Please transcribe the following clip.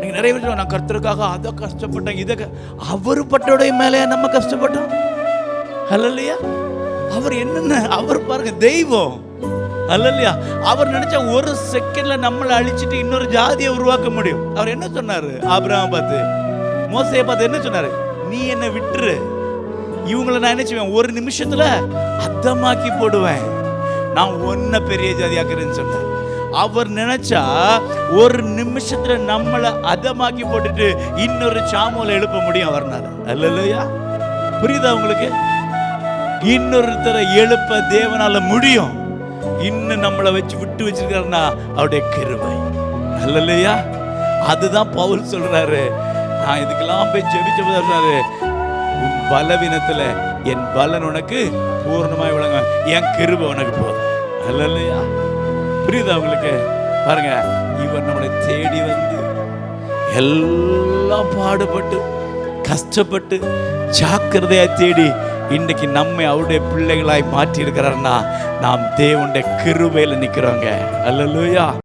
நீங்கள் நிறைய பேர் நான் கர்த்தருக்காக அதை கஷ்டப்பட்டேன் இதை அவர் பட்டோடைய மேலே நம்ம கஷ்டப்பட்டோம். இல்லையா அவர் என்னென்ன அவர் பாருங்க தெய்வம். அல்லையா அவர் நினைச்சா ஒரு செகண்ட்ல நம்மளை அழிச்சிட்டு இன்னொரு ஜாதியை உருவாக்க முடியும். அவர் என்ன சொன்னாரு? ஆபிரகாம் பார்த்து. மோசையை பார்த்து என்ன சொன்னாரு? நீ என்னை விட்டுரு. இவங்களை நான் என்ன செய்வேன்? ஒரு நிமிஷத்துல அத்தமாக்கி போடுவேன். நான் ஒன்ன பெரிய ஜாதியாக்குறேன்னு சொன்னேன் அவர் நினைச்சா ஒரு நிமிஷத்துல நம்மளை அதமாக்கி போட்டுட்டு இன்னொரு சாமோல எழுப்ப முடியும் அவர்னால அல்லையா புரியுதா உங்களுக்கு? இன்னொருத்தரை எழுப்ப தேவனால முடியும். இன்னும் நம்மளை வச்சு விட்டு வச்சிருக்காருன்னா அவருடைய கிருபை. இல்லையா அதுதான் பவுல் சொல்றாரு. நான் இதுக்கெல்லாம் போய் ஜெபிச்ச சொல்றாரு. உன் பலவீனத்துல என் பலன் உனக்கு பூர்ணமாய் விளங்க என் கிருபை உனக்கு போதும். அல்லையா புரியுதா உங்களுக்கு? பாருங்க இவர் நம்மளை தேடி வந்து எல்லாம் பாடுபட்டு கஷ்டப்பட்டு ஜாக்கிரதையா தேடி இன்னைக்கு நம்மை அவருடைய பிள்ளைகளாய் மாற்றி இருக்கிறார்னா நாம் தேவனுடைய கிருபையில் நிக்கிறோங்க. அல்லலூயா.